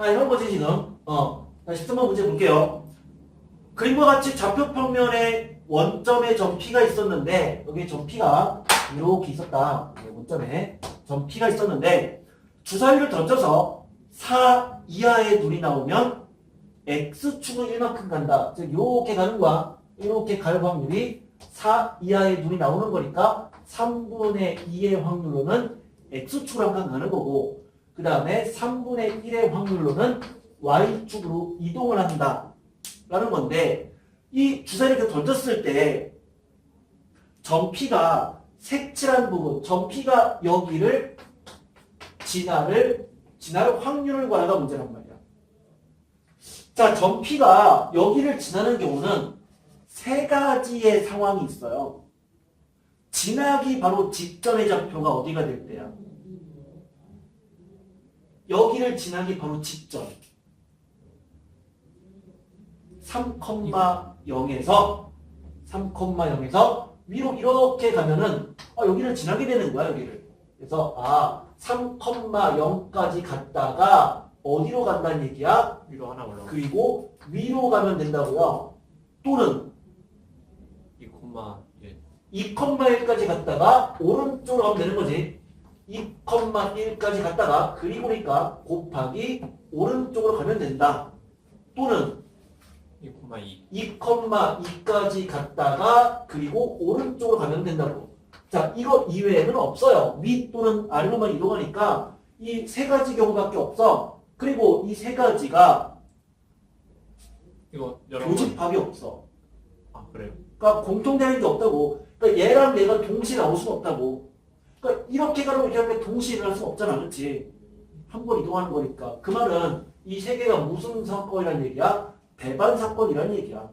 아, 이런 거지, 지금. 어. 자, 13번 문제 볼게요. 그림과 같이 좌표 평면에 원점에 점 P가 있었는데, 여기 점 P가 이렇게 있었다. 네, 원점에 점 P가 있었는데, 주사위를 던져서 4 이하의 눈이 나오면 X축은 1만큼 간다. 즉, 요렇게 가는 거야. 이렇게 갈 확률이 4 이하의 눈이 나오는 거니까 3분의 2의 확률로는 X축으로 항상 가는 거고, 그 다음에 3분의 1의 확률로는 Y축으로 이동을 한다. 라는 건데, 이 주사위를 이렇게 던졌을 때, 점피가 색칠한 부분, 점피가 여기를 진화를, 진화를 확률을 구하가 문제란 말이야. 자, 점피가 여기를 지나는 경우는 세 가지의 상황이 있어요. 지나기 바로 직전의 좌표가 어디가 될 때야? 여기를 지나기 바로 직전. 3,0에서 3,0에서 위로 이렇게 가면은 아, 여기를 지나게 되는 거야 여기를. 그래서 아 3,0까지 갔다가 어디로 간다는 얘기야? 위로 하나 올라가. 그리고 위로 가면 된다고요. 또는 2콤마 예. 2,1까지 갔다가 오른쪽으로 가면 되는 거지. 2,1까지 갔다가 그리고니까 곱하기 오른쪽으로 가면 된다. 또는 2콤마 2. 2,2까지 갔다가 그리고 오른쪽으로 가면 된다고. 자, 이거 이외에는 없어요. 위 또는 아래로만 이동하니까 이 세 가지 경우밖에 없어. 그리고 이 세 가지가 이거. 교집합이 없어. 아 그래요? 그러니까 공통되는 게 없다고. 그러니까 얘랑 얘가 동시에 나올 수는 없다고. 그러니까 이렇게 가고 이렇게 하면 동시에 일어날 수 없잖아, 그렇지? 한 번 이동하는 거니까. 그 말은 이 세 개가 무슨 사건이라는 얘기야? 배반 사건이라는 얘기야.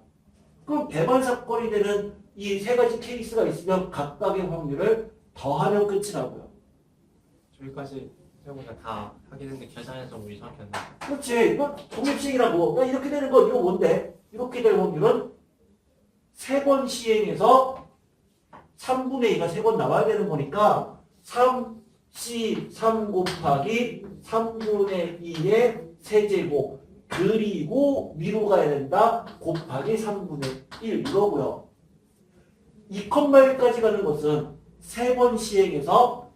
그럼 배반 사건이 되는 이 세 가지 케이스가 있으면 각각의 확률을 더하면 끝이라고요. 저기까지 생각보다 다 하겠는데 계산해서 뭐 이상하게 안 돼. 그렇지. 이건 독립식이라고. 야, 이렇게 되는 거 이거 뭔데? 이렇게 될 확률은 세 번 시행해서 3분의 2가 세 번 나와야 되는 거니까 3C 3 곱하기 3분의 2의 세제곱 그리고 위로 가야 된다 곱하기 3분의 1 이거고요. 2,1까지 가는 것은 세 번 시행해서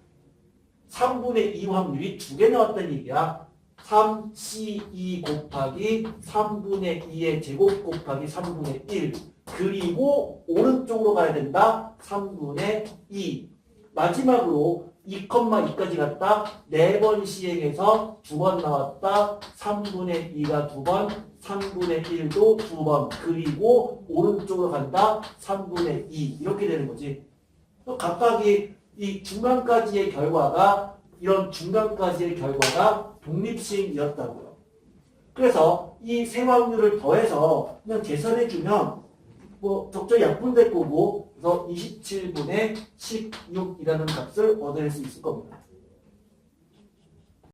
3분의 2 확률이 두 개 나왔다는 얘기야. 3C2 곱하기 3분의 2의 제곱 곱하기 3분의 1 그리고 오른쪽으로 가야 된다 3분의 2 마지막으로 2,2까지 갔다 4번 시행해서 두번 나왔다. 3분의 2가 두번 3분의 1도 두 번. 그리고 오른쪽으로 간다. 3분의 2 이렇게 되는 거지. 또 각각이 이 중간까지의 결과가 이런 중간까지의 결과가 독립식이었다고요. 그래서 이 세 확률을 더해서 그냥 계산해주면 뭐 적절히 약분될 거고 그래서 27분의 16이라는 값을 얻어낼 수 있을 겁니다.